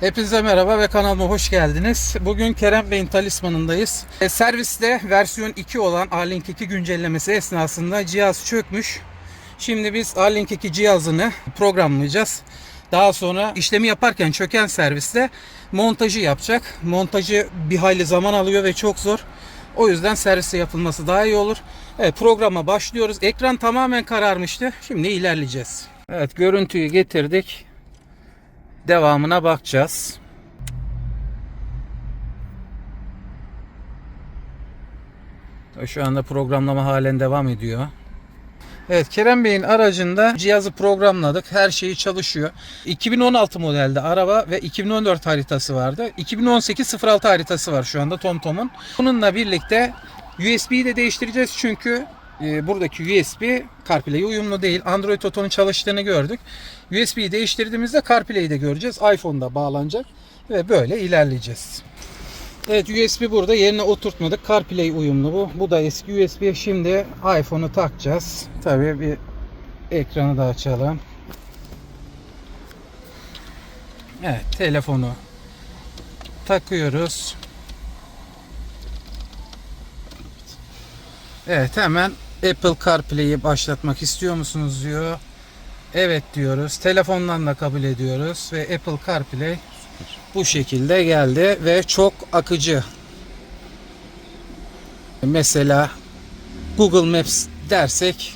Hepinize merhaba ve kanalıma hoş geldiniz. Bugün Kerem Bey'in talismanındayız. E, serviste versiyon 2 olan A-Link 2 güncellemesi esnasında cihaz çökmüş. Şimdi biz A-Link 2 cihazını programlayacağız. Daha sonra işlemi yaparken çöken serviste montajı yapacak. Montajı bir hayli zaman alıyor ve çok zor. O yüzden serviste yapılması daha iyi olur. Evet programa başlıyoruz. Ekran tamamen kararmıştı. Şimdi ilerleyeceğiz. Evet görüntüyü getirdik. Devamına bakacağız. Şu anda programlama halen devam ediyor. Evet Kerem Bey'in aracında cihazı programladık. Her şeyi çalışıyor. 2016 modelde araba ve 2014 haritası vardı. 2018 06 haritası var şu anda TomTom'un. Bununla birlikte USB'yi de değiştireceğiz çünkü e, buradaki USB CarPlay'e uyumlu değil. Android Auto'nun çalıştığını gördük. USB'yi değiştirdiğimizde CarPlay'i de göreceğiz. iPhone'da bağlanacak ve böyle ilerleyeceğiz. Evet USB burada yerine oturtmadık. CarPlay uyumlu bu. Bu da eski USB. Şimdi iPhone'u takacağız. Tabii bir ekranı da açalım. Evet telefonu takıyoruz. Evet hemen Apple CarPlay'i başlatmak istiyor musunuz diyor. Evet diyoruz. Telefondan da kabul ediyoruz ve Apple CarPlay bu şekilde geldi ve çok akıcı. Mesela Google Maps dersek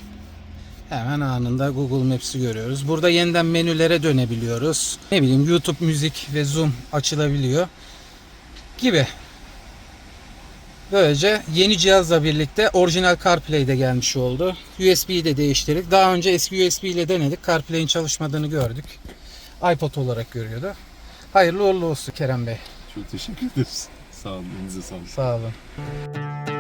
hemen anında Google Maps'i görüyoruz. Burada yeniden menülere dönebiliyoruz. Ne bileyim YouTube müzik ve Zoom açılabiliyor gibi. Böylece yeni cihazla birlikte orijinal CarPlay de gelmiş oldu. USB'yi de değiştirdik. Daha önce eski USB ile denedik. CarPlay'in çalışmadığını gördük. iPod olarak görüyordu. Hayırlı uğurlu olsun Kerem Bey. Çok teşekkür ederiz. Sağ olun, elinize sağlık. Sağ olun.